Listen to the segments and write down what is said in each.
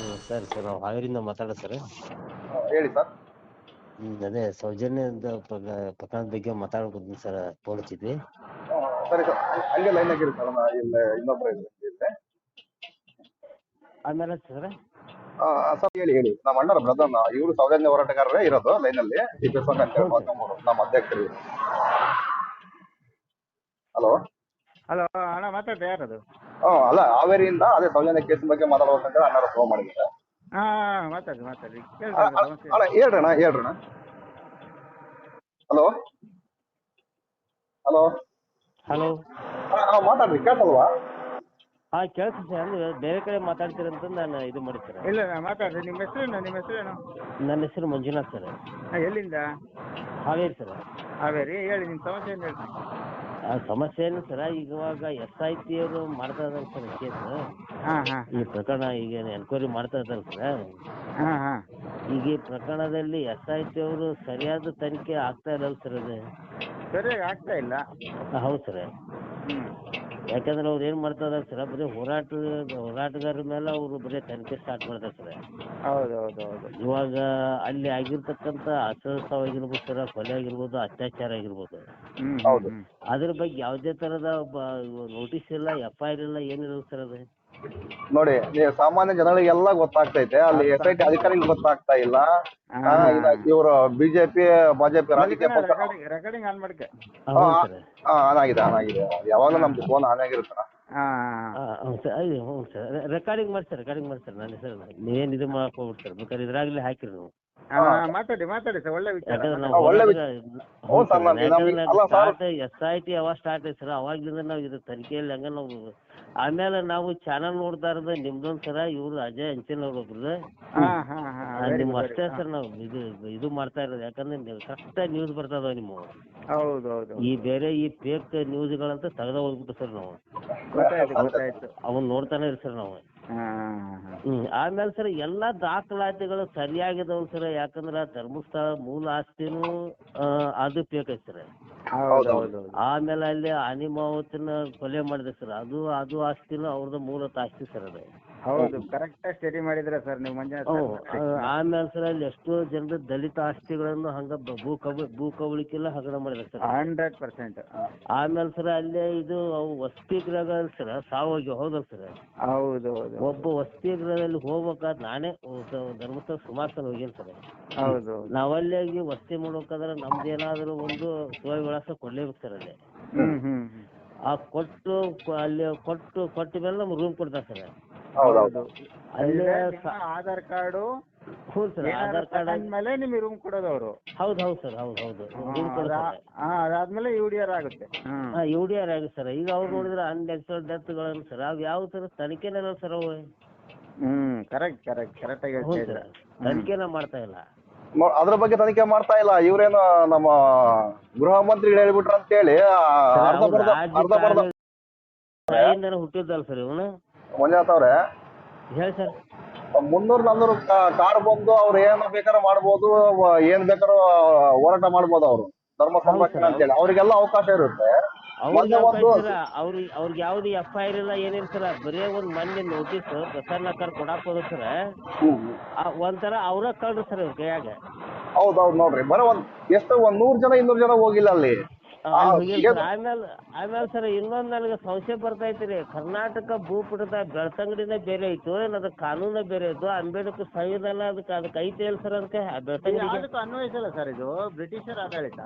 ಹ್ಮ್ ಸರಿ ಸರ್ ನಾವು ಹಾವೇರಿಂದ ಮಾತಾಡೋದು ಸರ್ ಹೇಳಿ ಸರ್. ಹ್ಮ್ ಅದೇ ಸೌಜನ್ಯದ ಪ್ರಕ- ಪ್ರಕರಣದ ಬಗ್ಗೆ ಮಾತಾಡ್ಬೋದು ಸರ್ ಫೋನ್ ಹಚ್ಚಿದ್ವಿ ಸರಿ ಸರ್. ಹಂಗೆ ಲೈನ್ ಆಗಿರಿ ಸರ್ ನಾ ಇಲ್ಲಿ ಇನ್ನೊಬ್ರು ಇದ್ರೆ ಆಮೇಲೆ ಸರ್? ಸರ್ ಹೇಳಿ ಹೇಳಿ. ನಮ್ಮ ಅಣ್ಣರ ಬ್ರದರ್ ಇವರು ಸೌಜನ್ಯ ಹೋರಾಟಗಾರರೇ ಇರೋದು ಲೈನಲ್ಲಿ ಅಲ್ಲಿ. ಅಂತ ಹೇಳಿ ಮಾತಾಡ್ಬೋದು ನಮ್ಮ ಅಧ್ಯಕ್ಷರು ಹಲೋ. ಹಲೋ ಅಣ್ಣ ಮಾತಾಡ್ರಿ ಯಾರದು ಹ್ಞೂ ಅಲ್ಲ ಹಾವೇರಿಯಿಂದ ಅದೇ ಸೌಜನ್ಯ ಕೇಸ್ ಬಗ್ಗೆ ಮಾತಾಡ್ಬೇಕಂತ ಅಣ್ಣರ ಫೋನ್ ಮಾಡಿದ್ದಾರೆ ಹಾ ಮಾತಾಡ್ರಿ ಮಾತಾಡ್ರಿ ಅ- ಕೇಳ್ತಾರೆ ಅ- ಸಮಸ್ಯೆ ಅಣ್ಣ ಹೇಳ್ರಣ್ಣ ಹೇಳ್ರಣ್ಣ. ಹಲೋ? ಹಲೋ? ಹಲೋ? ಮಾತಾಡ್ರಿ ಕೇಳ್ತಲ್ವಾ? ಹಾ ಕೇಳ್ತೀನಿ ಸರ್ ಅಂದ್ರೆ ಬೇರೆ ಕಡೆ ಮಾತಾಡ್ತೀರಂತ ನಾನು ಇದು ಮಾಡಿ ಇಲ್ಲ ನಾ ಮಾತಾಡ್ರಿ ನಿಮ್ಮ ಹೆಸರೇನು ನಿಮ್ಮ ಹೆಸರೇನು? ನನ್ನ ಹೆಸರು ಮಂಜುನಾಥ್ ಸರ್. ಹಾ, ಎಲ್ಲಿಂದ? ಹಾವೇರಿ ಸರ್. ಹಾವೇರಿ ಹೇಳಿ ನಿಮ್ಮ ಸಮಸ್ಯೆ ಏನು ಹೇಳ್ರಿ ಆ ಸಮಸ್ಯೆ ಏನು ಸರ ಈಗ ಇವಾಗ ಎಸ್ ಐ ಟಿ ಅವರು ಮಾಡ್ತಾ ಇದಾರೆ ಸರ್ ಕೇಸ್. ಹಾ ಹಾ. ಈ ಪ್ರಕರಣ ಈಗ ಎನ್ಕ್ವೈರಿ ಮಾಡ್ತಾ ಇದ್ದಾರೆ ಸರ್. ಹಾ ಹಾ. ಈಗ ಈ ಪ್ರಕರಣದಲ್ಲಿ ಎಸ್ ಐ ಟಿ ಅವರು ಸರಿಯಾದ ತನಿಖೆ ಆಗ್ತಾ ಇಲ್ಲ ಸರ್ ಅದು. ಸರಿಯಾಗಿ ಆಗ್ತಾ ಇಲ್ಲ. ಹೌದು ಸರ್. ಹ್ಮ್. ಯಾಕಂದ್ರೆ ಅವ್ರು ಏನ್ ಮಾಡ್ತಾರೆ ಸರ್ ಬರೀ ಹೋರಾಟ ಹೋರಾಟಗಾರರ ಮೇಲೆ ಅವರು ಬರೀ ತನಿಖೆ ಸ್ಟಾರ್ಟ್ ಮಾಡ್ತಾರೆ ಸರ್. ಹೌದು ಹೌದು ಹೌದು ಇವಾಗ ಅಲ್ಲಿ ಆಗಿರ್ತಕ್ಕಂಥ ಅಸಹಸ ಆಗಿರ್ಬೋದು ಸರ್ ಕೊಲೆ ಆಗಿರ್ಬೋದು ಅತ್ಯಾಚಾರ ಆಗಿರ್ಬೋದು. ಹೌದು. ಅದ್ರ ಬಗ್ಗೆ ಯಾವುದೇ ತರದ ನೋಟಿಸ್ ಇಲ್ಲ ಎಫ್ ಐ ಆರ್ ಇಲ್ಲ ಏನಿಲ್ಲ ಸರ್ ಅದು. ನೋಡಿ ನೀವು ಸಾಮಾನ್ಯ ಜನಗಳಿಗೆಲ್ಲ ಗೊತ್ತಾಗ್ತೈತೆ. ಅಲ್ಲಿ ಎಸ್ ಐ ಟಿ ಅಧಿಕಾರಿಗಳು ಗೊತ್ತಾಗ್ತಾ ಇಲ್ಲ. ಇವರು ಬಿಜೆಪಿ ಬಿಜೆಪಿ ರಾಜಕೀಯ ಪಕ್ಷ ರೆಕಾರ್ಡಿಂಗ್ ರೆಕಾರ್ಡಿಂಗ್ ಆನ್ ಮಾಡ್ಕೆ. ಸರ್ ಆನ್ ಆಗಿದೆ ಆನ್ ಆಗಿದೆ. ಯಾವಾಗಲೂ ನಮ್ದು ಫೋನ್ ಆನ್ ಆಗಿರುತ್ತಲ್ಲ. ಹಾ ಆ, ಹೌದು ಸರ್. ಹ್ಞೂ ಸರ್. ರೆಕಾರ್ಡಿಂಗ್ ಮಾಡಿ ಸರ್ ರೆಕಾರ್ಡಿಂಗ್ ಮಾಡಿ ಸರ್ ನನ್ನ ಹೆಸರು. ನೀವೇನು ಇದು ಮಾಡಕ್ ಸರ್? ಬೇಕಾದ್ರೆ ಇದ್ರಾಗಲೇ ಹಾಕಿರಿ ನೀವು. ಮಾತಾಡಿ ಮಾತಾಡಿ ಸರ್. ಒಳ್ಳೆ ವಿಚಾರ. ಹ್ಞೂ ಸರ್, ನಾನು- ಸರ್. ಎಸ್ ಐ ಟಿ ಯಾವಾಗ ಸ್ಟಾರ್ಟ್ ಆಯ್ತು ಸರ್. ಅವಾಗ್ಲಿಂದ ನಾವು ಇದು ತನಿಖೆಯಲ್ಲಿ ಹಂಗ ನಾವು ಆಮೇಲೆ ನಾವು ಚಾನಲ್ ನೋಡ್ತಾ ಇರೋದು ನಿಮ್ದೊಂದ್ ಸರ ಇವ್ರು ಅಜಯ್ ಅಂಚಿನ್ ಅವ್ರ ಒಬ್ರು ನಿಮ್ ಅಷ್ಟೇ ಸರ್ ನಾವು ಇದು ಇದು ಮಾಡ್ತಾ ಇರೋದು. ಯಾಕಂದ್ರೆ ನೀವು ಕರೆಕ್ಟಾಗಿ ನ್ಯೂಸ್ ಬರ್ತದ ನಿಮ್ಮ ಈ ಬೇರೆ ಈ ಫೇಕ್ ನ್ಯೂಸ್ಗಳಂತ ತೆಗೆದ ಹೋಗ್ಬಿಟ್ಟು ಸರ್ ನಾವು. ಅವನ್ ನೋಡ್ತಾನೆ ಇರಿ ಸರ್ ನಾವು. ಹ್ಮ್ ಆಮೇಲೆ ಸರ್ ಎಲ್ಲಾ ದಾಖಲಾತಿಗಳು ಸರಿಯಾಗಿದಾವ್ ಸರ್ ಯಾಕಂದ್ರ ಧರ್ಮಸ್ಥಳ ಮೂಲ ಆಸ್ತಿನೂ ಆ, ಅದು ಫೇಕ್ ಐತಿ ಸರ್ ಆಮೇಲೆ ಅಲ್ಲಿ ಅನಿಮಾವತಿನ ಕೊಲೆ ಮಾಡಿದೆ ಸರ್ ಅದು ಅದು ಆಸ್ತಿನೂ ಅವ್ರದ್ದು ಮೂಲ ಆಸ್ತಿ ಸರ್ ಅದು. ಹೌದು ಕರೆಕ್ಟ್ ಸ್ಟಡಿ ಮಾಡಿದ್ರೆ ಸರ್ ನೀವು ಮಂಜುನಾಥ್ ಆ- ಆಮೇಲೆ ಸರ್ ಅಲ್ಲಿ ಎಷ್ಟೋ ಜನರ ದಲಿತ ಆಸ್ತಿಗಳನ್ನು ಹಂಗ ಬ- ಭೂ ಕಬ ಭೂ ಕಬಳಿಕೆಲ್ಲ ಹಗರಣ ಮಾಡಿದ್ರು ಸರ್ ಹಂಡ್ರೆಡ್ ಪರ್ಸೆಂಟ್. ಆಮೇಲೆ ಸರ್ ಅಲ್ಲೇ ಇದು ಅವು ವಸತಿ ಗೃಹ ಸರ್ ಸಾವಾಗಿ ಹೌದಲ್ಲ ಸರ್ ಹೌದು ಹೌದು ಒಬ್ಬ ವಸತಿ ಗೃಹದಲ್ಲಿ ಹೋಗ್ಬೇಕಾದ್ರೆ ನಾನೇ ಧರ್ಮಸ್ಥಳ ಸುಮಾರು ಸಲ ಹೋಗೇನಿ ಸರ್ ಹೌದು. ನಾವಲ್ಲಿ ಹೋಗಿ ವಸತಿ ಮಾಡ್ಬೇಕಾದ್ರೆ ನಮ್ದೇನಾದ್ರೂ ಒಂದು ಸೋಯ್ ವಿಳಾಸ ಕೊಡ್ಲೇಬೇಕು ಸರ್ ಅಲ್ಲಿ. ಹ್ಮ್ ಹ್ಮ್ ಹ್ಮ್. ಆ ಕೊಟ್ಟು ಕೊ- ಅಲ್ಲಿ ಕೊಟ್ಟು ಕೊಟ್ಟ ಮೇಲೆ ನಮ್ಗೆ ರೂಮ್ ಕೊಡ್ತಾರೆ ಸರ್ ಹೌದೌದು. ಅಲ್ಲಿ ಆಧಾರ್ ಕಾರ್ಡು ಹ್ಞೂ ಸರ್ ಆಧಾರ್ ಕಾರ್ಡ್ ಮೇಲೆ ನಿಮಗೆ ರೂಮ್ ಕೊಡೋದು ಅವರು ಹೌದು ಹೌದು ಸರ್ ಹೌದು ಹೌದು. ರೂಮ್ ಕೊಡ್ತಾರೆ. ಅದಾದ್ಮೇಲೆ ಯು ಡಿ ಆರ್ ಆಗುತ್ತೆ. ಹ್ಮ್ ಹಾ ಯು ಡಿ ಆರ್ ಆಗಿ ಸರ್. ಈಗ ಅವ್ರು ನೋಡಿದ್ರೆ ಅನ್ಎಕ್ಸ್ಪೆಕ್ಟೆಡ್ ಡೆತ್ಗಳನ್ನು ಸರ್ ಅವು ಯಾವ ತರ ತನಿಖೆನೇ ಸರ್ ಅವು? ಹ್ಮ್ ಕರೆಕ್ಟ್ ಕರೆಕ್ಟ್ ಕರೆಕ್ಟ್ ಆಗಿ ಸರ್. ಇದ್ದಾರೆ. ತನಿಖೆನ ಮಾಡ್ತಾ ಇಲ್ಲ. ಅದ್ರ ಬಗ್ಗೆ ತನಿಖೆ ಮಾಡ್ತಾ ಇಲ್ಲ. ಇವ್ರೇನು ನಮ್ಮ ಗೃಹ ಮಂತ್ರಿ ಹೇಳ್ಬಿಟ್ರು ಅಂತ ಹೇಳಿ ಸರ್, ಅರ್ಧ ಬರ್ಧ ಅರ್ಧ ಬರ್ಧ ಹುಟ್ಟಿದ್ದಲ್ಲ ಸರ್ ಇವನು. ಮಂಜುನಾಥ್ ಅವ್ರೆ ಹೇಳಿ ಸರ್. ಮುನ್ನೂರ್ ನಾನ್ನೂರು ಕಾರ್ ಬಂದು ಅವ್ರು ಏನ್ ಬೇಕಾದ್ರೂ ಮಾಡ್ಬೋದು ಏನ್ ಬೇಕಾದ್ರೂ ಹೋರಾಟ ಮಾಡ್ಬೋದು ಅವರು. ಧರ್ಮ ಸಂರಕ್ಷಣೆ ಅಂತ ಹೇಳಿ ಅವ್ರಿಗೆಲ್ಲ ಅವಕಾಶ ಇರುತ್ತೆ. ಅವ್ರಿಗೆ ಅವ್ರಿಗೆ ಯಾವ್ದು ಎಫ್ ಐ ಆರ್ ಇಲ್ಲ ಏನಿಲ್ಲ ಸರ್. ಬರೀ ಒಂದ್ ಮೊನ್ನೆ ನೋಟಿಸ್ ಪ್ರಸನ್ನಕರ್ ಕೊಡಾಕ್ ಹೋದ ಸರ್. ಒಂಥರ ಅವ್ರ ಕಳ್ರು ಸರ್ ಇವ್ರ ಕೈಯಾಗ. ಹೌದೌದು ನೋಡ್ರಿ. ಬರೋ ಒಂದ್ ಎಷ್ಟು ಒಂದ್ ನೂರ್ ಜನ ಇನ್ನೂರ್ ಜನ ಹೋಗಿಲ್ಲ ಅಲ್ಲಿ. ಆಮೇಲೆ ಆಮೇಲೆ ಸರ್ ಇನ್ನೊಂದ್ ನನಗೆ ಸಂಶಯ ಬರ್ತಾ ರೀ ಕರ್ನಾಟಕ ಭೂಪಟದ ಬೆಳ್ತಂಗಡಿನೇ ಬೇರೆ ಐತು ಏನ್ ಅದು ಕಾನೂನ ಬೇರೆ ಐತು ಅಂಬೇಡ್ಕರ್ ಸಂವಿಧಾನ ಅದಕ್ಕೆ ಅದಕ್ಕೆ ಐತೆ ಏನ್ ಸರ್ ಅದಕ್ಕೆ ಬೆಳ್ತಂಗಡಿ ಯಾವ್ದಕ್ಕೂ ಅನ್ವಯಿಸಲ್ಲ ಸರ್ ಇದು? ಬ್ರಿಟಿಷರ ಆಡಳಿತ?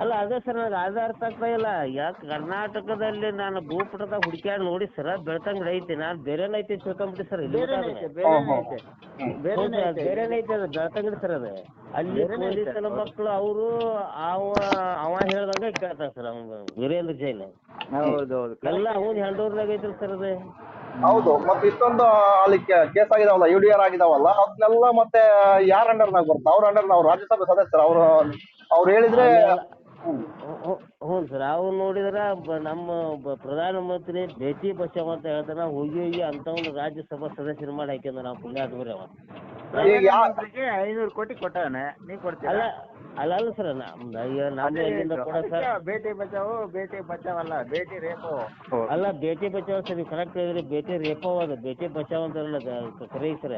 ಅಲ್ಲ ಅದೇ ಸರ್ ನನಗೆ ಅದೇ ಅರ್ಥ ಆಗ್ತಾ ಇಲ್ಲ. ಯಾಕೆ ಕರ್ನಾಟಕದಲ್ಲಿ ನಾನು ಭೂಪಟದಾಗ ಹುಡುಕ್ಯಾಡ್ ನೋಡಿ ಸರ್ ಬೆಳ್ತಂಗಡಿ ಐತಿ. ನಾನು ಬೇರೆನ ಐತಿ ತಿಳ್ಕೊಂಬಿಟ್ಟು ಸರ್ ಇಲ್ಲಿ ಬೇರೆನೇ ಮಟ್ಟ ಐತೆ ಅದು. ಬೇರೆನೇ ಐತೆ. ಹ್ಮ್. ಬೇರೆನೇ ಐತೆ. ಬೇರೆನೇ ಐತೆ ಅದು ಬೆಳ್ತಂಗಡಿ ಸರ್ ಅದು. ಅಲ್ಲಿ. ಪೊಲೀಸರ ಮಕ್ಕಳು ಅವರು ಅವ ಅವ ಹೇಳ್ದಂಗೆ ಕೇಳ್ತಾನೆ ಸರ್ ಅವ್ನು ವೀರೇಂದ್ರ ಜೈನ್. ಹೌದು ಹೌದು. ಎಲ್ಲ ಅವ್ನು ಐತ್ರಿ ಸರ್ ಅದೇ. ಹೌದು ಮತ್ತೆ ಇಷ್ಟೊಂದು ಅಲ್ಲಿ ಕೇಸ್ ಆಗಿದಾವಲ್ಲ ಯು ಡಿ ಆರ್ ಆಗಿದಾವಲ್ಲ ಅದನ್ನೆಲ್ಲ ಮತ್ತೆ ಯಾರ ಅಂಡರ್ನಾಗ ಬರುತ್ತೆ ಅವ್ರ ಅಂಡರ್ ನಾವು ರಾಜ್ಯಸಭೆ ಸದಸ್ಯರು ಅವ್ರು ಅವ್ರು ಹೇಳಿದ್ರೆ ಹ್ಞೂ ಸರ್. ಅವ್ರು ನೋಡಿದ್ರೆ ಬ- ನಮ್ಮ ಬ- ಪ್ರಧಾನಮಂತ್ರಿ ಭೇಟಿ ಬಚಾವ್ ಅಂತ ಹೇಳ್ತಾನೆ. ಹೋಗಿ ಹೋಗಿ ಅಂಥವ್ನು ರಾಜ್ಯಸಭಾ ಸದಸ್ಯರು ಮಾಡಿ ಹಾಕ್ಯಂದ ನಾವು ಪುಣ್ಯಾತ್ಮರಿ ಅವ. ಈಗ ಪ್ರಧಾನಮಂತ್ರಿಗೆ ಐನೂರು ಕೋಟಿ ಕೊಟ್ಟಾನೆ ನೀವ್ ಕೊಡ್ತೀರಾ? ಅಲ್ಲ ಅಲ್ಲ ಅಲ್ಲ ಸರ್ ನಮ್ದು ಈಗ ನಮ್ಮ ಎಲ್ಲಿಂದ. ಕೊಡ ಸರ್. ಬೇಟಿ ಬಚಾವು ಬೇಟಿ ಬಚಾವ್ ಅಲ್ಲ ಬೇಟಿ ರೇಪು. ಅಲ್ಲ ಭೇಟಿ ಬಚಾವ್ ಸರ್ ಕರೆಕ್ಟ್ ಹೇಳಿದ್ರಿ. ಬೇಟಿ ರೇಪೋ ಅದು. ಬೇಟಿ ಬಚಾವ್ ಅಂತಾರಲ್ಲ ಸರಿ ಕರೆ ಸರ್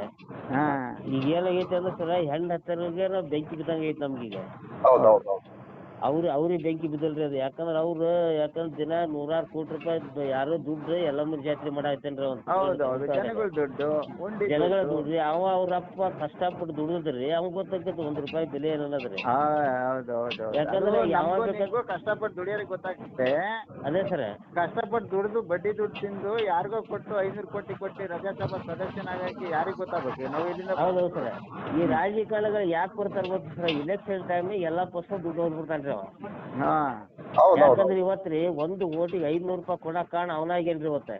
ಹಾ. ಈಗ ಏನಾಗೈತೆ ಅಂದ್ರೆ ಸರ್ ಹೆಣ್ಣು ಹತ್ತಿರ ಬೆಂಕಿ ಬಿದ್ದಂಗೆ ಐತೆ ನಮ್ಗೀಗ. ಹೌದು ಹೌದು ಹೌದು ಅವ್ರು ಅವ್ರಿಗೆ ಬೆಂಕಿ ಬಿದ್ದಲ್ರಿ ಅದು. ಯಾಕಂದ್ರ ಅವ್ರು ಯಾಕಂದ್ರೆ ದಿನ ನೂರಾರು ಕೋಟಿ ರೂಪಾಯಿ ಯಾರೋ ದುಡ್ಡು ಎಲ್ಲಮ್ಮನ ಜಾತ್ರೆ ಮಾಡಾಕತ್ತೇನ್ರಿ ಅವ್ನು ಹೌದು ಹೌದು. ಜನಗಳ ದುಡ್ಡು ಉಂಡಿ ಜನಗಳ ದುಡ್ಡು. ಅವ ಅವ್ರ ಅಪ್ಪ ಕಷ್ಟಪಟ್ಟು ದುಡಿದ್ರಿ ಅವ್ನ್ ಗೊತ್ತಾಗ್ತೈತಿ ಒಂದ್ ರೂಪಾಯಿ ಬೆಲೆ ಏನನ್ನದ್ರಿ. ಹಾ ಹೌದು ಹೌದು. ಯಾಕಂದ್ರೆ ಅದು ಯಾವಾಗ ನಮ್ಗೂ ಕಷ್ಟಪಟ್ಟು ದುಡಿಯೋರಿಗೆ ಗೊತ್ತಾಗುತ್ತೆ. ಅದೇ ಸರ್. ಕಷ್ಟಪಟ್ಟು ದುಡಿದು ಬಡ್ಡಿ ದುಡ್ಡು ತಿಂದು ಯಾರಿಗೋ ಕೊಟ್ಟು ಐನೂರು ಕೋಟಿ ಕೊಟ್ಟು ರಾಜ್ಯಸಭಾ ಸದಸ್ಯನಾಗಿ ಯಾರಿಗ್ ಗೊತ್ತಾಗ್ಬೇಕು? ನಾವು ಇಲ್ಲಿಂದ ಹೌದೌದು ಸರ್. ಈ ರಾಜಕಾರಣಿಗಳು ಯಾಕೆ ಬರ್ತಾರ ಗೊತ್ತ ಸರ್? ಇಲೆಕ್ಷನ್ ಟೈಮ್ ಎಲ್ಲಾ ಪಕ್ಷ ದುಡ್ಡು ಹೋಗ್ಬಿಡ್ತಾನ್ರಿ. ಹಾ. ಹೌದು ಹೌದು. ಯಾಕಂದ್ರೆ ಇವತ್ತು ರೀ ಒಂದು ಓಟಿಗೆ ಐದ್ನೂರು ರೂಪಾಯಿ ಕೊಡಕ್ ಕಾರಣ ಅವನಾಗೇನ್ರಿ ಇವತ್ತ?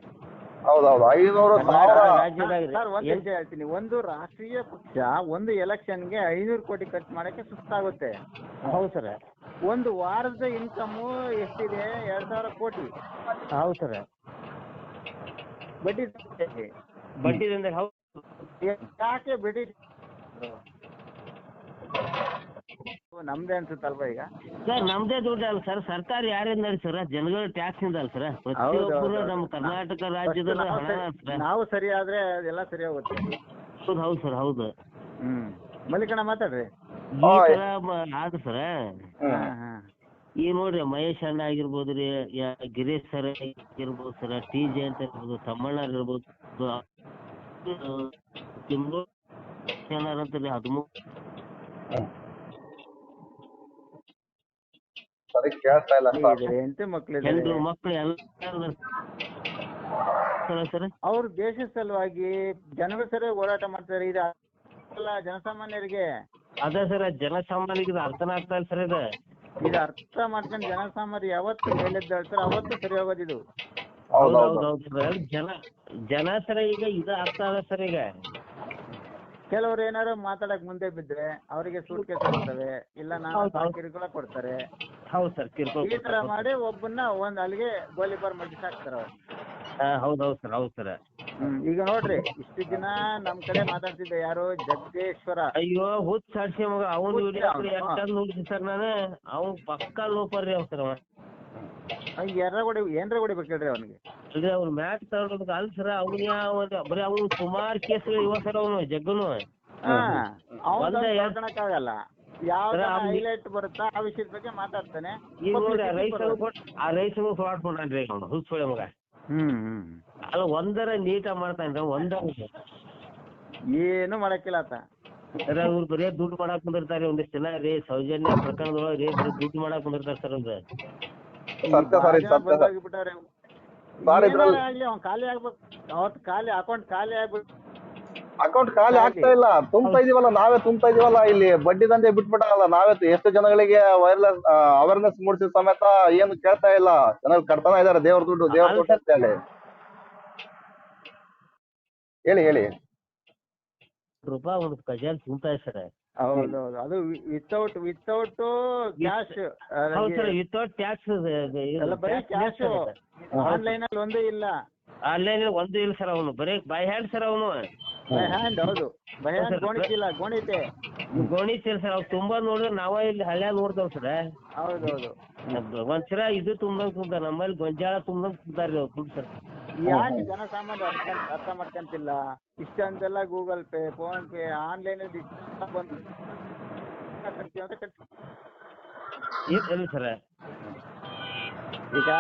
ಹೌದು ಹೌದು ಐನೂರು ಸಾವಿರ. ರಾಜ್ಯದಾಗ ಸರ್ ಒಂದ್ ಹೇಳ್ತೀನಿ. ಒಂದು ರಾಷ್ಟ್ರೀಯ ಪಕ್ಷ ಒಂದು ಎಲೆಕ್ಷನ್ಗೆ ಐನೂರು ಕೋಟಿ ಖರ್ಚು ಮಾಡಕ್ಕೆ ಸುಸ್ತಾಗುತ್ತೆ. ಹೌದು ಸರ್. ಒಂದು ವಾರದ ಇನ್ಕಮ್ ಎಷ್ಟಿದೆ? ಎರಡ್ ಸಾವಿರ ಕೋಟಿ. ಹೌದು ಸರ್. ಬಡ್ಡಿ ಬಡ್ಡಿ ಹೌದು. ಯಾಕೆ ಬಡ್ಡಿ ನಮ್ದೇ ಅನ್ಸುತ್ತಲ್ವಾ ಈಗ? ಸರ್ ನಮ್ದೇ ದುಡ್ಡು ಅಲ್ಲ ಸರ್. ಸರ್ಕಾರ ಯಾರಿಂದ ಸರ್? ಜನಗಳ ಟ್ಯಾಕ್ಸ್ ಇಂದ ಅಲ್ಲ ಸರ್. ಪ್ರತಿಯೊಬ್ಬರು. ನಮ್ಮ ಕರ್ನಾಟಕ ರಾಜ್ಯದ ನಾವು ಹಣ ಸರಿ- ನಾವು ಸರಿ ಆದ್ರೆ ಅದೆಲ್ಲ ಸರಿ ಹೋಗುತ್ತೆ. ಹೌದು ಹೌದು ಸರ್ ಹೌದು. ಹ್ಮ್. ಮಲ್ಲಿಕಣ್ಣ ಮಾತಾಡ್ರಿ. ಈ ತರ ಮ- ಸರ್. ಈ ನೋಡ್ರಿ ಮಹೇಶ್ ಅಣ್ಣ ಆಗಿರ್ಬೋದು ರೀ ಯಾ- ಗಿರೀಶ್ ಸರ್ ಆಗಿರ್ಬೋದು ಸರ್ ಟಿ ಜೆ ಅಂತ ಇರ್ಬೋದು ತಮ್ಮಣ್ಣ ಇರ್ಬೋದು ತಿಂಗಳು ಅಂತಾರೆ ಹದಿಮೂರು ಸರಿ ಕೇಳ್ತಾ ಇಲ್ಲ ಸರ್ ಮಕ್ಕಳು ಎಲ್ಲರೂ ಸರ್ ಸರ್. ಅವ್ರು ದೇಶದ ಸಲುವಾಗಿ ಜನರ ಸರಿ ಹೋರಾಟ ಮಾಡ್ತಾರೆ. ಇದು ಅಲ್ಲ ಜನಸಾಮಾನ್ಯರಿಗೆ. ಅದೇ ಸರ್ ಜನಸಾಮಾನ್ಯರಿಗೆ ಇದು ಅರ್ಥನ ಆಗ್ತಾ ಇಲ್ಲ ಸರ್ ಇದು. ಇದು ಅರ್ಥ ಮಾಡ್ಕೊಂಡು ಜನಸಾಮಾನ್ಯರು ಯಾವತ್ತು ಹೇಳಿದ್ದ ಹೇಳ್ತಾರೆ ಅವತ್ತು ಸರಿ ಹೋಗೋದು ಇದು. ಹೌದು ಹೌದು ಹೌದು. ಹೌದು ಸರ್ ಜನ ಜನ ಸರ್ ಈಗ ಇದು ಆಗ್ತಾ ಇದೆ ಸರ್ ಈಗ. ಕೆಲವ್ರು ಏನಾದ್ರು ಮಾತಾಡಕ್ ಮುಂದೆ ಬಿದ್ರೆ ಅವರಿಗೆ ಸೂಟ್ ಕೇಸ್ ಕೊಡ್ತವೆ ಇಲ್ಲ ನಾನು. ಕಿರುಕುಳ ಕೊಡ್ತಾರೆ. ಹೌದು ಸರ್ ಈ ತರ ಮಾಡಿ ಒಬ್ಬನ್ನ ಒಂದ್ ಅಲ್ಲಿಗೆ ಗೋಲಿಬಾರ್ ಮಗ್ಗಿಸಿ ಹಾಕ್ತಾರೆ ಅವ್ರು. ಹೌದು ಹೌದು ಸರ್ ಹೌದು ಸರ್. ಹ್ಮ್ ಈಗ ನೋಡ್ರಿ ಇಷ್ಟು ದಿನ ನಮ್ ಕಡೆ ಮಾತಾಡ್ತಿದ್ದೆ ಯಾರು? ಜಗದೀಶ್ವರ. ಅಯ್ಯೋ ಹುಚ್ಚ ಸಾಡ್ಸಿ ಮಗ ಅವನು ಹುಚ್ಚ ಹಾ. ಸರ್ ನಾನು? ಅವ್ನ್ ಪಕ್ಕಾ ಲೋಪರ್ ರೀ ಅವ್ ಸರ್ ಅವ. ಎರ್ರ ಹೊಡಿ ಏನ್ರ ಹೊಡಿಬೇಕು ಹೇಳ್ರಿ ಅವನಿಗೆ. ಅಂದ್ರೆ ಅವ್ನು ಮ್ಯಾಚ್ ತಗೊಳೋದಕ್ಕೆ ಅಲ್ಲ ಸರ್ ಅವ್ನ ಬರೀ ಅವ್ನು ಸುಮಾರ್ ಕೇಸ್ಗಳು ಇವ ಸರ್ ಅವನು ಜಗ್ಗನು. ಹಾ ಅವನು ಹೈಲೈಟ್ ಬರುತ್ತಾ ಆ ವಿಷಯದ ಬಗ್ಗೆ ಮಾತಾಡ್ತಾನೆ. ಈಗ ನೋಡಿ ಆ publicity ರೈಸ್ ಬರೋದು. ಆ ರೈಸ್ಗೂ ಫ್ರಾಡ್ ಮಾಡ್ರಿ ಅವ್ನು ಹುಚ್ಚ ಮಗ. ಹ್ಮ್ ಹ್ಮ್. ಅಲ್ಲ ಒಂದರ ನೀಟ ಮಾಡ್ತಾನೆ ಒಂದರ ಏನು ಮಾಡಕ್ಕಿಲ್ಲ ಆತ. ಸರ್ ಅವ್ರು ಬರೀ ದುಡ್ಡು ಮಾಡಕ್ ಕುಂದಿರ್ತಾರೆ ಒಂದಿಷ್ಟು ಜನ ರೀ ಸೌಜನ್ಯ ಪ್ರಕರಣದೊಳಗೆ ರೀ ಬರೀ ದುಡ್ಡು ಮಾಡಕ್ ಕುಂದಿರ್ತಾರೆ ಸರ್ ಖಾಲಿ ಆಗ್ಬೇಕು ಅವತ್ ಖಾಲಿ ಅಕೌಂಟ್ ಖಾಲಿ ಆಗ್ಬಿಟ್ಟು ಅಕೌಂಟ್ ಖಾಲಿ ಆಗ್ತಾ ಇಲ್ಲ. ತುಂಬ್ತಾ ಇದೀವಲ್ಲ ನಾವೇ ತುಂಬ್ತಾ ಇದೀವಲ್ಲ ಇಲ್ಲಿ ಬಡ್ಡಿ ದಂಧೆ ಬಿಟ್ಬಿಟ್ಟಲ್ಲ ನಾವೇ ಎಷ್ಟು ಜನಗಳಿಗೆ ವೈರ್ಲೆಸ್ ಅವೇರ್ನೆಸ್ ಮೂಡಿಸಿದ ಸಮೇತ ಏನು ಕೇಳ್ತಾ ಇಲ್ಲ. ಜನಗಳು ಕಟ್ತಾನೆ ಇದಾರೆ ದೇವ್ರ ದುಡ್ಡು ದೇವ್ರ ದುಡ್ಡು ಅಂತ ಹೇಳಿ. ಹೇಳಿ ಹೇಳಿ. ರೂಪಾಯಿ ಒಂದು ಕಜಾಲ್ ತುಂಬ್ತಾ ಇದೆ ಸರ್ ಹೌದೌದು ಅದು ವಿತೌಟ್ ವಿತೌಟ್ ಕ್ಯಾಶ್ ಹೌದು ಸರ್ ವಿತೌಟ್ ಟ್ಯಾಕ್ಸ್ ಎಲ್ಲ ಬರೀ ಕ್ಯಾಶ್ ಆನ್ಲೈನ್ ಅಲ್ಲಿ ಒಂದೇ ಇಲ್ಲ. ಆನ್ಲೈನ್ ಒಂದು ಇಲ್ಲ ಸರ್ ಅವನು. ಬರೀ ಬೈ ಹ್ಯಾಂಡ್ ಸರ್ ಅವನು. ಬೈ ಹ್ಯಾಂಡ್ ಹೌದು. ಬೈ ಹ್ಯಾಂಡ್ ಗೋಣಿತಿಲ್ಲ ಗೋಣಿತೆ ಗೋಣಿಸ್ತೀರಿ ಸರ್ ಅವ್ರು ತುಂಬಾ ನೋಡಿದ್ರೆ ನಾವ ಇಲ್ಲಿ ಹಳ್ಳ್ಯಾಗ ನೋಡ್ತೇವ್ ಸರ್. ಹೌದೌದು ಒಂದ್ಸಲ ಇದು ತುಂಬಾ ತುಂಬ ನಮ್ಮಲ್ಲಿ ಗೊಂಜಾಳ ತುಂಬಂಗ್ ತುಂಬಾರಿ ಅವ್ರು ದುಡ್ಡು ಸರ್. ಯಾಕೆ ಜನಸಾಮಾನ್ಯ ಅರ್ಥ ಅರ್ಥ ಮಾಡ್ಕೊಂತಿಲ್ಲ? ಇಷ್ಟಂತೆಲ್ಲ Google pay phone pay online ಬಂದು ಇಲ್ಲ ಸರ್? ಈಗ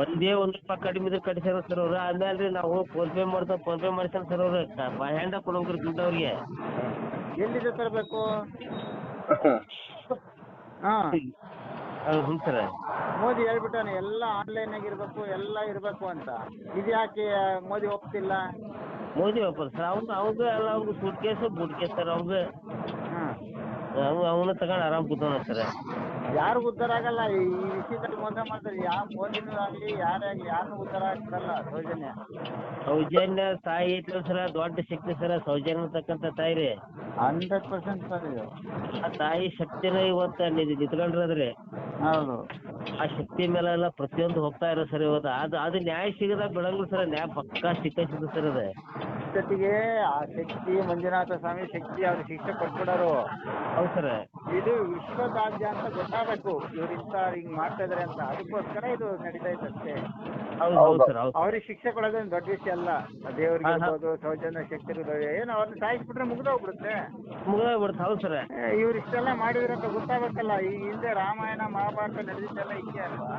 ಒಂದೇ ಒಂದ್ ರೂಪಾಯಿ ಕಡಿಮೆ ಇದ್ರೆ ಕಟ್ಟಿಸ್ಯಾರ ಸರ್ ಅವ್ರು. ಆಮೇಲೆ ರೀ ನಾವು ಫೋನ್ ಪೇ ಮಾಡ್ತಾವ ಫೋನ್ ಪೇ ಮಾಡ್ತಾರೆ ಸರ್ ಅವ್ರು. ಬೈ ಹ್ಯಾಂಡ್ ಕೊಡೋಗ್ರಿ ದುಡ್ಡು ಅವ್ರಿಗೆ. ಎಲ್ಲಿದೆ ತರಬೇಕು ಹಾ. ಹ್ಞೂ ಸರ್. ಮೋದಿ ಹೇಳ್ಬಿಟ್ಟಾನೆ ಎಲ್ಲ ಆನ್ಲೈನ್ ಆಗಿ ಇರ್ಬೇಕು ಎಲ್ಲ ಇರ್ಬೇಕು ಅಂತ. ಇದು ಯಾಕೆ ಮೋದಿ ಒಪ್ತಿಲ್ಲ? ಮೋದಿ ಒಪ್ಪರ್ ಸರ್ ಅವ್ನು ಅವ್ಗ ಎಲ್ಲ ಅವ್ಗ suitcase boot case sir ಅವ್ಗ ಹಾ ಅವನು ತಗೊಂಡ್ ಆರಾಮ್ ಕೂತಾನ ಸರ್ ಯಾರು ಉದ್ಧಾರ ಆಗಲ್ಲ ಈ ಈ ವಿಷಯದಲ್ಲಿ ಮೋಸ ಮಾಡ್ತಾರೆ. ಯಾವ ಮೋದಿನೂ ಆಗ್ಲಿ ಯಾರೇ ಆಗ್ಲಿ ಯಾರನ್ನೂ ಉದ್ಧಾರ ಆಗ್ತಲ್ಲ ಸೌಜನ್ಯ. ಸೌಜನ್ಯ ತಾಯಿ ಸರ ದೊಡ್ಡ ಶಕ್ತಿ ಸರ ಸೌಜನ್ಯ ಅಂತಕ್ಕಂಥ ತಾಯಿ ರೀ. ಹಂಡ್ರೆಡ್ ಪರ್ಸೆಂಟ್ ಸರ್ ಇದು. ಆ ತಾಯಿ ಶಕ್ತಿನ ಇವತ್ತು ಅಲ್ಲಿ ನಿತ್ಕೊಂಡ್ರದ್ರಿ. ಹೌದು. ಆ ಶಕ್ತಿ ಮೇಲೆಲ್ಲ ಪ್ರತಿಯೊಂದು ಹೋಗ್ತಾ ಇರೋ ಸರ್ ಇವತ್ತು. ಅದು ಅದು ನ್ಯಾಯ ಸಿಗದ ಬಿಡಂಗಿಲ್ಲ ಸರ್ ನ್ಯಾಯ ಪಕ್ಕಾ ಸಿಕ್ಕ ಸರ್ ಅದೇ. ಜೊತೆಗೆ ಆ ಶಕ್ತಿ ಮಂಜುನಾಥ ಸ್ವಾಮಿ ಶಕ್ತಿ ಅವ್ರ ಶಿಕ್ಷೆ ಕೊಟ್ಬಿಡೋರು. ಹೌದು ಸರ್. ಇದು ವಿಶ್ವದಾದ್ಯ ಅಂತ ಗೊತ್ತಾಗಬೇಕು. ಇವ್ರು ಇಂತ ಹಿಂಗ್ ಮಾಡ್ತಾ ಇದಾರೆ ಅಂತ. ಅದಕ್ಕೋಸ್ಕರ ಇದು ನಡೀತಾ ಇದೆ ಅಷ್ಟೇ. ಅವ್ರಿಗೆ ಶಿಕ್ಷೆ ಕೊಡೋದೇನು ದೊಡ್ಡ ವಿಷಯ ಅಲ್ಲ. ದೇವ್ರಿಗೆ. ಇರ್ಬೋದು ಸೌಜನ್ಯ ಶಕ್ತಿ ಇರ್ಬೋದು ಏನು ಅವ್ರನ್ನ ಸಾಯಿಸ್ಬಿಟ್ರೆ ಮುಗ್ದೋಗ್ಬಿಡುತ್ತೆ. ಮುಗ್ದೋಗ್ಬಿಡುತ್ತೆ ಹೌದು ಸರ್. ಇವ್ರು ಇಷ್ಟೆಲ್ಲ ಮಾಡಿದ್ರೆ ಅಂತ ಗೊತ್ತಾಗಬೇಕಲ್ಲ. ಈ ಹಿಂದೆ ರಾಮಾಯಣ ಮಹಾಭಾರತ ನಡೆದಿದ್ದೆಲ್ಲ ಹಿಂಗೆ ಅಲ್ವಾ?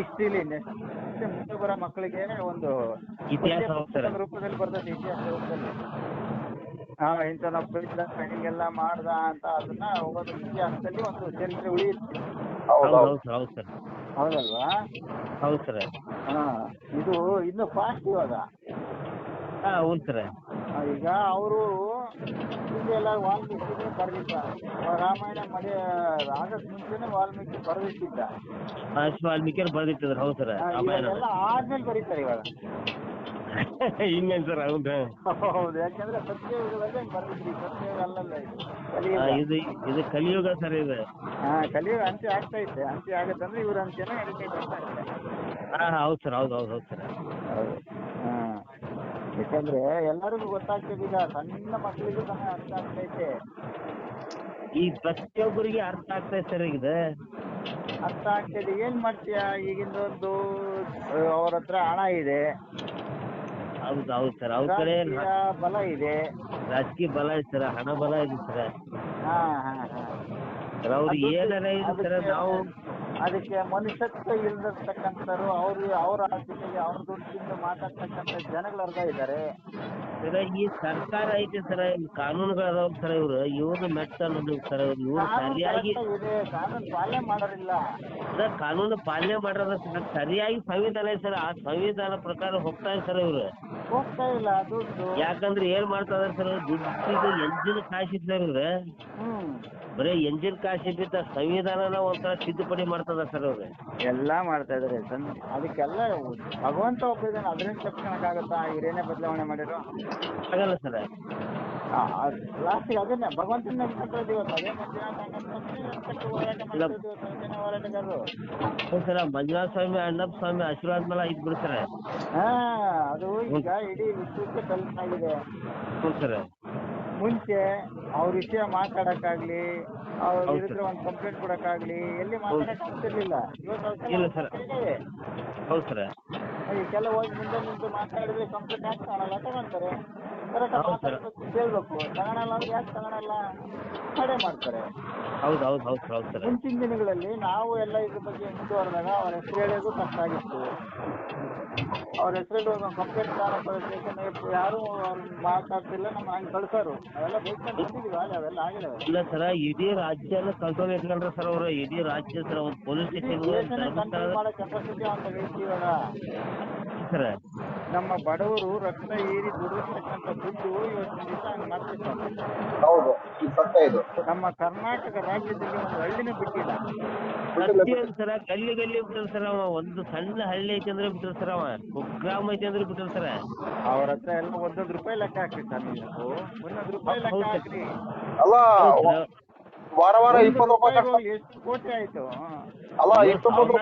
ಇಷ್ಟಿಲಿ ಮುಂದೆ ಬರೋ ಮಕ್ಕಳಿಗೆ ಒಂದು ರೂಪದಲ್ಲಿ ಬರ್ತದೆ ಇತಿಹಾಸ ರೂಪದಲ್ಲಿ. ಹಾ ಪ್ರಯತ್ನ ಟ್ರೈನಿಂಗ್ ಎಲ್ಲ ಮಾಡ್ದ ಅಂತ ಅದನ್ನ ಒಂದು ಇತಿಹಾಸದಲ್ಲಿ ಒಂದು ಚರಿತ್ರೆ ಉಳಿಯುತ್ತೆ. ಹೌದು ಹೌದು ಸರ್ ಹೌದು ಸರ್. ಹೌದಲ್ವಾ? ಹೌದು ಸರ್. ಹಾ ಇದು ಇನ್ನು ಫಾಸ್ಟ್ ಇವಾಗ. ಹಾ ಹೌದು ಸರ್. ಆ, ಈಗ ಅವರು ಹಿಂದೆಲ್ಲ ವಾಲ್ಮೀಕಿ ಬರೆದಿದ್ದ ರಾಮಾಯಣ ಮಳೆ ಆಗಕ್ ಮುಂಚೆನೆ ವಾಲ್ಮೀಕಿ ಬರೆದಿಟ್ಟಿದ್ದ. ವಾಲ್ಮೀಕಿ ವಾಲ್ಮೀಕಿಯವ್ರು ಬರೆದಿಟ್ಟಿದ್ರು. ಹೌದು ಸರ್. ರಾಮಾಯಣ ಇವಾಗೆಲ್ಲ ಆದ್ಮೇಲೆ ಬರೀತಾರೆ ಇವಾಗ. ಹಿಂಗೇನ್ ಸರ್ ಹೌದಾ ಹೌದು ಯಾಕಂದ್ರೆ ಸತ್ಯಯುಗದಲ್ಲಿ ಬರೆದಿದ್ರಿ ಸತ್ಯಯುಗ ಅಲ್ಲಲ್ಲ ಇದು. ಆ, ಕಲಿಯುಗ ಇದು ಇದು ಕಲಿಯುಗ ಸರ್ ಇದು. ಹಾ ಕಲಿಯುಗ ಅಂತ್ಯ ಆಗ್ತಾ ಇದೆ. ಅಂತ್ಯ ಆಗತ್ತಂದ್ರೆ ಇವ್ರ ಅಂತ್ಯನ ನಡೀತಾ ಬರ್ತಾ ಇದೆ ಹಾ ಹೌದು ಸರ್ ಹೌದು ಹೌದು ಹೌದು ಸರ್. ಹೌದು. ಹಾ. ಯಾಕಂದ್ರೆ ಎಲ್ಲರಿಗೂ ಗೊತ್ತಾಗ್ತದೆ ಈಗ ಸಣ್ಣ ಮಕ್ಕಳಿಗೂ ಸಹ ಅರ್ಥ ಆಗ್ತೈತೆ ಈ ಪ್ರತಿಯೊಬ್ಬರಿಗೆ ಅರ್ಥ ಆಗ್ತೈತೆ ಸರ್ ಇದು ಅರ್ಥ ಆಗ್ತದೆ ಏನ್ ಮಾಡ್ತೀಯ? ಈಗಿಂದೊಂದು ಅವ್ರ ಹತ್ರ ಹಣ ಇದೆ. ಹೌದು ಹೌದ್ ಸರ್. ಅವ್ರ ಕಡೆ ರಾಜಕೀಯ ಬಲ ಇದೆ. ರಾಜಕೀಯ ಬಲ ಇದೆ ಸರ. ಹಣ ಬಲ ಇದೆ ಸರ್. ಹಾ ಹಾ ಹಾ. ಸರ್ ಅವ್ರು ಏನಾರ ಇದೆ ಸರ್ ನಾವು ಅದಕ್ಕೆ ಮನುಷ್ಯತ್ವ ಇಲ್ಲದಿರ್ತಕ್ಕಂಥವ್ರು ಅವ್ರ ಅವ್ರ ಆರ್ಥಿಕತೆಗೆ ಅವ್ರ ದುಡ್ಡು ತಿಂದು ಮಾತಾಡ್ತಕ್ಕಂಥ ಜನಗಳು ಅರ್ಧ ಇದ್ದಾರೆ ಸರ ಈ ಸರ್ಕಾರ ಐತೆ ಸರ ಈ ಕಾನೂನುಗಳು ಅದಾವ ಸರ್ ಇವ್ರು ಇವ್ರನ್ನ ಮೆಟ್ಟ ಅನ್ನೋದು ಸರ್ ಇವ್ರು ಕಾನೂನು ಸರಿಯಾಗಿ correct ಕಾನೂನು ಪಾಲನೆ ಮಾಡೋರಿಲ್ಲ. ಸರ್ ಕಾನೂನು ಪಾಲನೆ ಮಾಡೋದ ಸರ್ ಸರಿಯಾಗಿ ಸಂವಿಧಾನ ಐತೆ ಸರ್ ಆ ಸಂವಿಧಾನ ಪ್ರಕಾರ ಹೋಗ್ತಾ ಇದೆ ಸರ್ ಇವ್ರು. ಹೋಗ್ತಾ ಇಲ್ಲ ದುಡ್ಡು. ಯಾಕಂದ್ರೆ ಏನ್ ಮಾಡ್ತಾ ಇದಾರೆ ಸರ್ ದುಡ್ಡಿಗೆ ಎಂಜಿನ್ ಕಾಸಿ ಸರ್ ಇವ್ರು. ಹ್ಮ್. ಬರೀ ಎಂಜಿನ್ ಕಾಸಿ ಬಿದ್ದ ಸಂವಿಧಾನನ ಒಂಥರ ತಿದ್ದುಪಡಿ ಮಾಡ್ತದ ಸರ್ ಅವ್ರೆ. ಎಲ್ಲಾ ಮಾಡ್ತಾ ಇದಾರೆ ಸರ್. ಅದಕ್ಕೆಲ್ಲ ಭಗವಂತ ಒಬ್ಬ ಇದ್ದಾನೆ ಅದರಿಂದ ತಪ್ಪಿಸ್ಕೊಳಕ್ಕಾಗತ್ತಾ? ಇವ್ರೇನೇ ಬದಲಾವಣೆ ಮಾಡಿರೋ? ಆಗಲ್ಲ ಸರ್. ಲಾಸ್ಟಿಗೆ ಅದನ್ನೇ ಭಗವಂತನ ನಂಬ್ಕೊಂಡ್ರೆ ಇವತ್ತು ಅದೇ ಮಂಜುನಾಥ ಅಣ್ಣಪ್ಪನವ್ರನ್ನೇ ನಂಬ್ಕೊಂಡು ಹೋರಾಟ ಮಾಡ್ತಾ ಇದ್ದೀವಿ ಸೌಜನ್ಯ ಹೋರಾಟಗಾರರು. ಹೌದು ಸರ್ ಮಂಜುನಾಥ ಸ್ವಾಮಿ ಅಣ್ಣಪ್ಪ ಸ್ವಾಮಿ ಆಶೀರ್ವಾದ ಮೇಲೆ ಇದ್ ಬಿಡ್ತಾರೆ. ಹಾ ಅದು ಈಗ ಇಡೀ ವಿಶ್ವಕ್ಕೆ ತಲುಪಾಗಿದೆ. ಹ್ಞೂ ಸರ್. ಮುಂಚೆ ಅವ್ರ ವಿಷಯ ಮಾತಾಡಕ್ಕಾಗ್ಲಿ ಅವ್ರ ವಿರುದ್ಧ. ಒಂದು ಕಂಪ್ಲೇಂಟ್ ಕೊಡಕ್ಕಾಗ್ಲಿ ಎಲ್ಲಿ ಮಾತಾಡಕ್ ಆಗ್ತಿರ್ಲಿಲ್ಲ. ಇಲ್ಲ ಸರ್. ಹೌದು ಸರ್. ಮುಂದೆ ನಿಂತು ಮಾತಾಡಿದ್ರೆ ಕಂಪ್ಲೇಂಟ್ ಹಾಕ್ತಾನಲ್ಲ ತಗೊಂತಾರೆ ಕರೆಕ್ಟ್. ಮಾತಾಡ್ಬೇಕು ಕೇಳ್ಬೇಕು. ತಗೊಳಲ್ಲ ಅಂದ್ರೆ ಯಾಕೆ ತಗೊಳಲ್ಲ? ತಡೆ ಮಾಡ್ತಾರೆ. ಹೌದು ಹೌದು ಹೌದು ಹೌದು ಸರ್. ಮುಂಚಿನ ದಿನಗಳಲ್ಲಿ ನಾವು ಎಲ್ಲ ಇದ್ರ ಬಗ್ಗೆ ಮುಂದುವರೆದಾಗ ಅವ್ರ ಹೆಸರು ಹೇಳೋದು ಕಷ್ಟ ಆಗಿತ್ತು. ಅವ್ರ ಹೆಸರು ಕಂಪ್ಲೇಂಟ್ ತಗೊಳಕ್ಕೆ ಯಾರು ಮಾತಾಡ್ತಿಲ್ಲ ನಮ್ಮ ಹಂಗೆ ಕಳ್ಸೋರು. ಅವೆಲ್ಲ ಬೇಸ್ಕೊಂಡು ಬಂದಿದೀವಿ ಅಲ್ಲಿ ಅವೆಲ್ಲ ಆಗಿದಾವೆ. ಇಲ್ಲ ಸರ್ ಇಡೀ ರಾಜ್ಯನ ಇಟ್ಕೊಂಡ್ರೆ ಸರ್ ಅವರು. ಇಡೀ ರಾಜ್ಯ ಸರ್ ಒಂದು ಪೊಲೀಸ್ ಸ್ಟೇಷನ್ ದೇಶನೇ ಕಂಟ್ರೋಲ್ ಮಾಡೋ ಕೆಪಾಸಿಟಿ ಅಂತ ಹೇಳ್ತೀವಿ ಇವಾಗ ಸರ್. ನಮ್ಮ ಬಡವರು ರಕ್ತ ಏರಿ ದುಡಿಸ್ತಕ್ಕಂಥ ದುಡ್ಡು ಇವತ್ತಿನ ದಿವಸ ಹಂಗೆ ಮಾಡ್ತಿದ್ದಾರೆ ಹೌದು ಇದು ಸತ್ಯ ಇದು. ನಮ್ಮ ಕರ್ನಾಟಕ ರಾಜ್ಯದಲ್ಲಿ ಒಂದು ಹಳ್ಳಿನ ಬಿಟ್ಟಿಲ್ಲ. ಪ್ರತಿಯೊಂದು ಸರ ಗಲ್ಲಿ ಗಲ್ಲಿ ಬಿಟ್ಟರು ಸರ್ ಅವ. ಒಂದು ಸಣ್ಣ ಹಳ್ಳಿ ಐತಿ ಅಂದ್ರೆ ಬಿಟ್ಟರು ಸರ್ ಅವ. ಕುಗ್ರಾಮ ಐತೆ ಅಂದ್ರೆ ಬಿಟ್ಟರು ಸರ್. ಅವ್ರ ಹತ್ರ ಎಲ್ಲ ಒಂದೊಂದು ರೂಪಾಯಿ ಲೆಕ್ಕ ಹಾಕ್ರಿ ಸರ್ ನೀವು ಒಂದೊಂದು ರೂಪಾಯಿ ಲೆಕ್ಕ ಹೌದು. ಹಾಕ್ರಿ. ಅಲ್ಲ ವಾರ ವಾರ ಇಪ್ಪತ್ತು ರೂಪಾಯಿ ಎಷ್ಟು ಕೋಟಿ ಆಯ್ತು? ಅಲ್ಲ ರೂಪಾಯಿ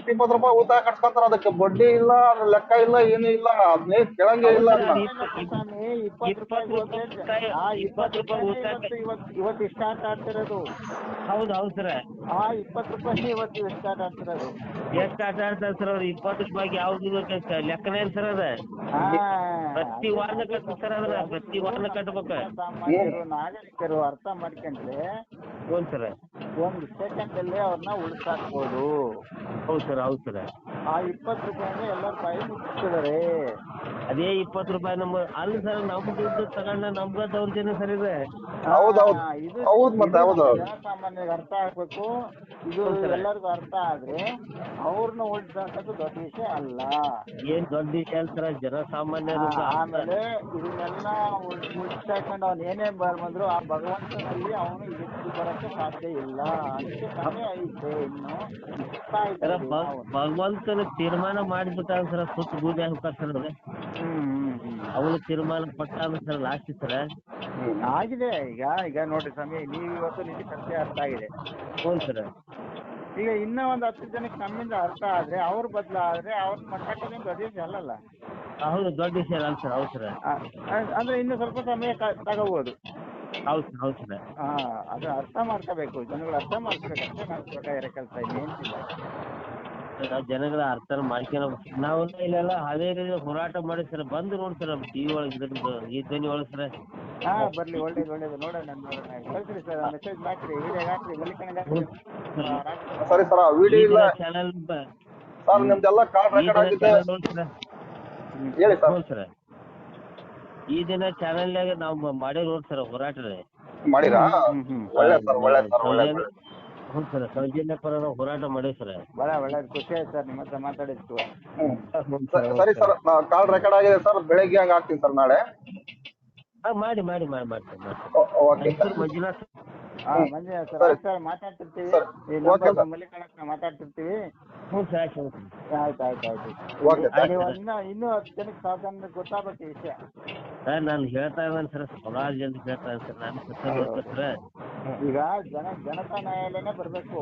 ಇಪ್ಪತ್ತು ರೂಪಾಯಿ ಊಟ ಕಟ್ಕೊಂತಾರ ಅದಕ್ಕೆ ಬಡ್ಡಿ ಇಲ್ಲ ಅದ್ರ ಲೆಕ್ಕ ಇಲ್ಲ ಏನು ಇಲ್ಲ ಅದನ್ನೇ ಕೇಳಂಗೆ ಇಲ್ಲ ಇವತ್ತು ಇವತ್ತು ಇವತ್ತು ಇಷ್ಟ ಆಟ ಆಡ್ತಿರೋದು ಹೌದು ಹೌದು ಸರ್. ಆ ಇಪ್ಪತ್ತು ರೂಪಾಯಿ ಇವತ್ತು ಸ್ಟಾರ್ಟ್ ಆಟ ಆಡ್ತಿರೋದು ಎಷ್ಟು ಆಟ ಆಡ್ತಾರೆ ಸರ್ ಅವ್ರು? ಇಪ್ಪತ್ತು ರೂಪಾಯಿಗೆ ಯಾವ್ದು ಲೆಕ್ಕನೇ ಇಲ್ಲ ಸರ್ ಅದ. ಪ್ರತಿ ವಾರನ ಕಟ್ಬೇಕು ಸರ್ ಅದ್ರ ಪ್ರತಿ ವಾರನ ಕಟ್ಬೇಕು. ನಾಗರಿಕರು ಅರ್ಥ ಮಾಡ್ಕೊಂಡ್ರೆ ಹ್ಞೂ ಸರ್. ಒಂದು ಸೆಕೆಂಡ್ ಅಲ್ಲಿ ಅವ್ರನ್ನ ಉಳಿಸಾಕ್ಬೋದು. ಹೌದು ಸರ್ ಹೌದು ಸರ್. ಆ ಇಪ್ಪತ್ತು ರೂಪಾಯಿ ಎಲ್ಲರ ಬಾಯಿ ಮುಚ್ಚಿದ್ದಾರೆ ಅದೇ ಇಪ್ಪತ್ತು ರೂಪಾಯಿ ನಮ್ಮ ಅಲ್ಲ ಸರ್ ನಮ್ ದುಡ್ಡು ತಗೊಂಡ ನಮ್ಗ ದೌರ್ಜನ್ಯ ಸರ್ ಇದೆ. ಹೌದು ಹಾ, ಹೌದು ಮತ್ತೆ ಹೌದು ಜನಸಾಮಾನ್ಯರಿಗೆ ಅರ್ಥ ಆಗ್ಬೇಕು? ಇದು ಎಲ್ಲರಿಗೂ ಅರ್ಥ ಆದ್ರೆ ಅವ್ರನ್ನ ಉಳಿಸೋದು ದೊಡ್ಡ ವಿಷಯ ಅಲ್ಲ. ಏನ್ ದೊಡ್ಡ ವಿಷಯ ಅಲ್ಲ ಸರ್ ಜನಸಾಮಾನ್ಯರು ಆಮೇಲೆ ಇದನ್ನೆಲ್ಲ ಮುಚ್ಚಾಕೊಂಡು ಅವ್ನು ಏನೇ ಬರ್ ಬಂದ್ರು ಆ ಭಗವಂತನಲ್ಲಿ ಅವನು ಎದ್ದು ಬರಕ್ಕೆ ಸಾಧ್ಯ ಇಲ್ಲ. ಅದಕ್ಕೆ ಕಮ್ಮಿ ಐತೆ ಇನ್ನು. ಭಗವಂತನ ತೀರ್ಮಾನ ಮಾಡಿಬಿಟ್ಟ ಸರ್ ಸುತ್ತ ಬೂದಿ ಹಾಕ್ತಾರೆ ಸರ್ ಅವನು ತೀರ್ಮಾನ ಪಟ್ಟ ಸರ್ ಲಾಸ್ಟ್ ಸರ್? ಆಗಿದೆ. ಈಗ ಈಗ ನೋಡ್ರಿ ಸ್ವಾಮಿ ನೀವು ಇವತ್ತು ನಿಮಗೆ ಸಂಸ್ಥೆ ಅರ್ಥ ಆಗಿದೆ. ಹ್ಞೂ ಸರ್. ಈಗ ಇನ್ನ ಒಂದು ಹತ್ತು ಜನಕ್ಕೆ ನಮ್ಮಿಂದ ಅರ್ಥ ಆದ್ರೆ ಅವ್ರು ಬದಲಾದ್ರೆ ಅವ್ರ ಮಟ್ಟಾಕೋದೇ ದೊಡ್ಡ ವಿಷಯ ಅಲ್ಲಲ್ಲ? ಹೌದು ದೊಡ್ಡ ವಿಷಯ ಅಲ್ಲ ಸರ್ ಹೌದು ಸರ್. ಅಂದ್ರೆ ಇನ್ನು ಸ್ವಲ್ಪ ಸಮಯ ತಗೋಬಹುದು ಹೌದು ಸರ್ ಹೌದು ಸರ್. ಹಾ ಅದು ಅರ್ಥ ಮಾಡ್ಕೋಬೇಕು. ಜನಗಳು ಅರ್ಥ ಮಾಡ್ಕೋಬೇಕು ನನ್ನ ಪ್ರಕಾರ ಕೆಲಸ ಇನ್ನೇನಿಲ್ಲ ನಾವು ಜನಗಳ ಅರ್ಥ ಮಾಡ್ಕೊಬೇಕು ನಾವು ಇಲ್ಲೆಲ್ಲ ಹಾವೇರಿ ಹೋರಾಟ ಮಾಡಿ ಸರ್ ಬಂದು ನೋಡಿ ಸರ್ ಟಿವಿ ಒಳಗ್ ಇದ್ರದ್ದು ಈ ಧ್ವನಿ ಒಳಗ್ ಸರ್. ಹಾ ಬರ್ಲಿ ಒಳ್ಳೇದು ಒಳ್ಳೇದು. ನೋಡೋಣ ನೋಡೋಣ. ಕಳ್ಸ್ರಿ ಸರ್ ಮೆಸೇಜ್ ಹಾಕ್ರಿ ವಿಡಿಯೋ ಹಾಕ್ರಿ ಮಲ್ಲಿಕಣ್ಣ ಹಾಕ್ರಿ ಆ, ಸರಿ ಸರ್ ವಿಡಿಯೋ ಇಲ್ಲ. ಚಾನಲ್ ಸರ್ ನಿಮ್ದೆಲ್ಲ ಕಾರ್ಡ್ ರೆಕಾರ್ಡ್ ಆಗಿದೆ ಹೇಳಿ ಸರ್. ಹ್ಞೂ ಸರ್. ಈ ದಿನ ಚಾನಲ್ನಾಗ ನಾವು ಮಾಡಿರೋ ನೋಡಿ ಸರ್ ಹೋರಾಟ ರೀ ಮಾಡಿರಾ ಒಳ್ಳೆ ಸರ್ ಒಳ್ಳೆ ಸರ್ ಒಳ್ಳೆ ಸೌಜನ್ಯ- ಹ್ಞೂ ಸರ್ ಸೌಜನ್ಯ ಪರ ನಾವು ಹೋರಾಟ ಮಾಡಿ ಸರ್. ಬಹಳ ಒಳ್ಳೇದ್ ಖುಷಿ ಆಯ್ತು ಸರ್ ನಿಮ್ಮ ಹತ್ರ ಮಾತಾಡಿದ್ದು ಸರಿ ಸರ್ ಕಾಲ್ ರೆಕಾರ್ಡ್ ಆಗಿದೆ ಸರ್ ಬೆಳಿಗ್ಗೆ ಹಂಗ ಹಾಕ್ತೀನಿ ಸರ್ ನಾಳೆ. ಹಾಂ ಮಾಡಿ ಮಾಡಿ ಮಾಡಿ ಮಾಡ್ತೀನಿ ಮಾಡ್ತೀನಿ. Okay Manjunath sir. ಸರಿ. ಮಾತಾಡ್ತಿರ್ತೀವಿ. ಈ ನಂಬರ್. ಹತ್ರ ಮಾತಾಡ್ತಿರ್ತೀವಿ. ಹ್ಞೂ ಸರ್ ಆಯ್ತು ಆಯ್ತು ಆಯ್ತು ಓಕೆ ನೀವು ಇನ್ನ ಇನ್ನೂ ಹತ್ತು ಜನಕ್ಕೆ ಸಾಧನೆ ಗೊತ್ತಾಗಬೇಕು ಈ ವಿಷಯ. ಸರ್ ನಾನು ಹೇಳ್ತಾ ಇದ್ದೇನೆ ಸರ್ ಸುಮಾರು ಅಂತ ಹೇಳ್ತಾ ಇದ್ದೇನೆ ಸರ್ ನಾನು ಸರ್. ಈಗ ಜನ ಜನತಾ ನ್ಯಾಯಾಲಯನೇ ಬರಬೇಕು.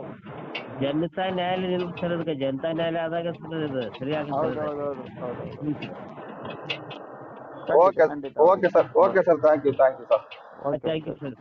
ಜನತಾ ನ್ಯಾಯಾಲಯ ಇಲ್ಲ ಸರ್ ಅದಕ್ಕೆ ಜನತಾ ನ್ಯಾಯಾಲಯ ಆದಾಗ ಸರ್ ಇದು ಸರಿ. ಹೌದು ಆಗುತ್ತೆ ಹೌದು ಹೌದು ಹೌದು. Sir okay okay sir okay sir thank you thank you sir. Okay thank you sir